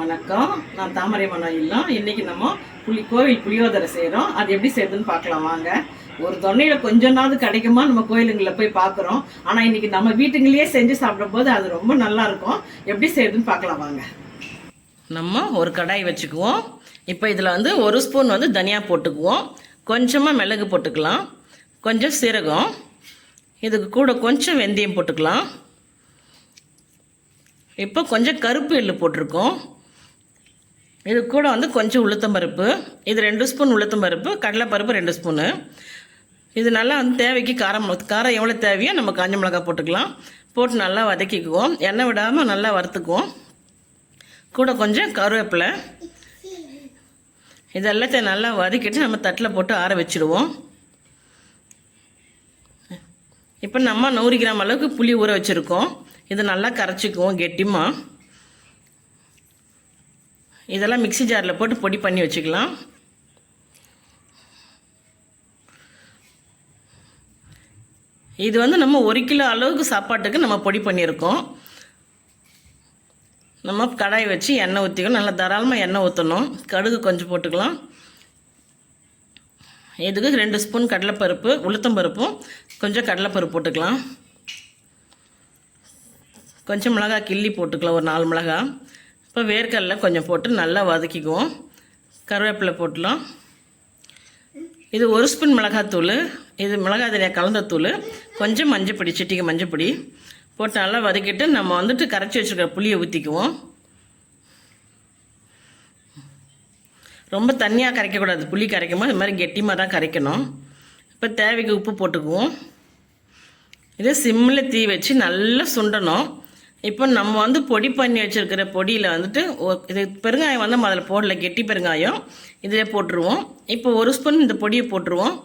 வணக்கம். நான் தாமரை மனம் இல்லம் இன்னைக்கு நம்ம புளி கோவில் புளியோதரை செய்கிறோம் அது எப்படி செய்யுதுன்னு பார்க்கலாம் வாங்க. ஒரு தொன்னையில் கொஞ்சமாவது கிடைக்குமா நம்ம கோயிலுங்களில் போய் பார்க்குறோம். ஆனால் இன்னைக்கு நம்ம வீட்டுங்களையே செஞ்சு சாப்பிடும்போது அது ரொம்ப நல்லா இருக்கும். எப்படி செய்யுதுன்னு பார்க்கலாம் வாங்க. நம்ம ஒரு கடாய் வச்சுக்குவோம். இப்போ இதில் வந்து ஒரு ஸ்பூன் வந்து தனியா போட்டுக்குவோம். கொஞ்சமாக மிளகு போட்டுக்கலாம். கொஞ்சம் சீரகம். இதுக்கு கூட கொஞ்சம் வெந்தயம் போட்டுக்கலாம். இப்போ கொஞ்சம் கருப்பு எள்ளு போட்டிருக்கோம். இது கூட வந்து கொஞ்சம் உளுத்தம் பருப்பு. இது ரெண்டு ஸ்பூன் உளுத்தம் பருப்பு கடலைப்பருப்பு ரெண்டு ஸ்பூனு. இது நல்லா வந்து தேவைக்கு காரம் காரம் எவ்வளோ தேவையோ நம்ம காஞ்ச மிளகாய் போட்டுக்கலாம். போட்டு நல்லா வதக்கிக்குவோம். எண்ணெய் விடாமல் நல்லா வறுத்துக்குவோம். கூட கொஞ்சம் கருவேப்பிலை. இது எல்லாத்தையும் நல்லா வதக்கிட்டு நம்ம தட்டில் போட்டு ஆற வச்சுடுவோம். இப்போ நம்ம நூறு கிராம் அளவுக்கு புளி ஊற வச்சுருக்கோம். இது நல்லா கரைச்சிக்குவோம் கெட்டிமாக இதெல்லாம் மிக்ஸி ஜாரில் போட்டு பொடி பண்ணி வச்சுக்கலாம். இது வந்து நம்ம ஒரு கிலோ அளவுக்கு சாப்பாட்டுக்கு நம்ம பொடி பண்ணியிருக்கோம். நம்ம கடாய் வச்சு எண்ணெய் ஊற்றிக்கணும் நல்லா தாராளமாக எண்ணெய் ஊற்றணும் கடுகு கொஞ்சம் போட்டுக்கலாம். இதுக்கு ரெண்டு ஸ்பூன் கடலைப்பருப்பு உளுத்தம்பருப்பும் கொஞ்சம் கடலைப்பருப்பு போட்டுக்கலாம். கொஞ்சம் மிளகாய் கிள்ளி போட்டுக்கலாம். ஒரு நாலு மிளகாய். இப்போ வேர்க்கடலை கொஞ்சம் போட்டு நல்லா வதக்கிக்குவோம். கருவேப்பிலை போட்டுலாம். இது ஒரு ஸ்பூன் மிளகாத்தூள் இது மிளகாய் தனியாக கலந்த தூள் கொஞ்சம் மஞ்சப்பொடி சிட்டிக்கு மஞ்சப்பொடி போட்டு நல்லா வதக்கிட்டு நம்ம வந்துட்டு கரைச்சி வச்சுருக்கிற புளியை ஊற்றிக்குவோம் ரொம்ப தண்ணியாக கரைக்கக்கூடாது. புளி கரைக்கும் போது இது மாதிரி கெட்டியமாக தான் கரைக்கணும். இப்போ தேவைக்கு உப்பு போட்டுக்குவோம். இதே சிம்மில் தீ வச்சு நல்லா சுண்டணும். இப்போ நம்ம வந்து பொடி பண்ணி வச்சுருக்கிற பொடியில் வந்துட்டு இது பெருங்காயம் வந்து முதல்ல போடல கெட்டி பெருங்காயம். இதிலே போட்டுருவோம். இப்போ ஒரு ஸ்பூன் இந்த பொடியை போட்டுருவோம்.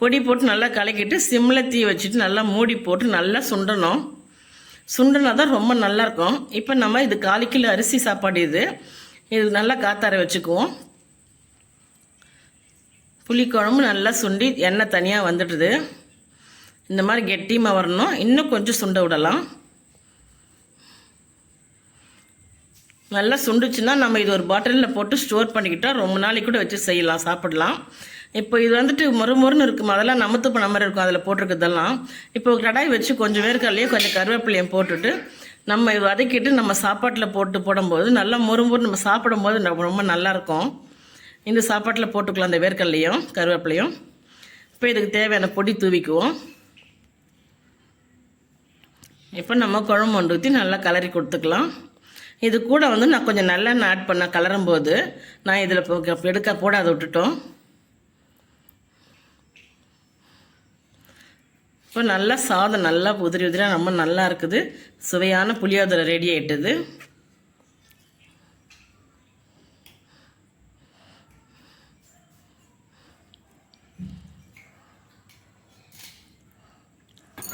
பொடி போட்டு நல்லா கலக்கிட்டு சிம்மில் தீ வச்சுட்டு நல்லா மூடி போட்டு நல்லா சுண்டணும். சுண்டனா தான் ரொம்ப நல்லாயிருக்கும் இப்போ நம்ம இது கால் கிலோ அரிசி சாப்பாடு இது. இது நல்லா காத்தார வச்சுக்குவோம். புளிக்குழம்பு நல்லா சுண்டி எண்ணெய் தனியாக வந்துடுது. இந்த மாதிரி கெட்டியமாக வரணும். இன்னும் கொஞ்சம் சுண்ட விடலாம். நல்லா சுண்டுச்சுன்னா நம்ம இது ஒரு பாட்டிலில் போட்டு ஸ்டோர் பண்ணிக்கிட்டால் ரொம்ப நாளைக்கு கூட வச்சு செய்யலாம் சாப்பிடலாம். இப்போ இது வந்துட்டு மொறுமொறுன்னு இருக்கும்? அதெல்லாம் நமத்து பண்ண மாதிரி இருக்கும் அதில் போட்டிருக்கிறதெல்லாம். இப்போ கடாய் வச்சு கொஞ்சம் வேர்க்கடலையும் கொஞ்சம் கருவேப்பிலையும் போட்டுட்டு நம்ம இது வதக்கிட்டு நம்ம சாப்பாட்டில் போட்டு போடும்போது நல்லா மொறுமொறு நம்ம சாப்பிடும்போது நம்ம ரொம்ப நல்லாயிருக்கும். இந்த சாப்பாட்டில் போட்டுக்கலாம் அந்த வேர்க்கடலையும் கருவேப்பிலையும். இப்போ இதுக்கு தேவையான பொடி தூவிக்குவோம். இப்போ நம்ம குழம்பு ஒன்று ஊற்றி நல்லா கலரி கொடுத்துக்கலாம். இது கூட வந்து நான் கொஞ்சம் நல்லெண்ணெய் ஆட் பண்ண கலரும் போது நான் இதில் எடுக்க போடாத விட்டுட்டோம். இப்போ நல்லா சாதம் நல்லா உதிரி உதிரியாக ரொம்ப நல்லா இருக்குது. சுவையான புளியோதரை ரெடி ஆயிட்டுது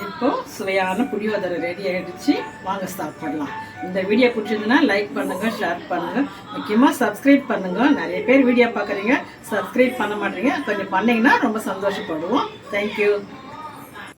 இப்போ சுவையான புளியோதரை ரெடி ஆகிடுச்சு வாங்க ஸ்டார்ட் பண்ணலாம். இந்த வீடியோ பிடிச்சிருந்ததுன்னா லைக் பண்ணுங்கள் ஷேர் பண்ணுங்கள் முக்கியமாக சப்ஸ்கிரைப் பண்ணுங்கள் நிறைய பேர் வீடியோ பார்க்குறீங்க. சப்ஸ்கிரைப் பண்ண மாட்டீங்க. கொஞ்சம் பண்ணிங்கன்னா ரொம்ப சந்தோஷப்படுவோம். தேங்க்யூ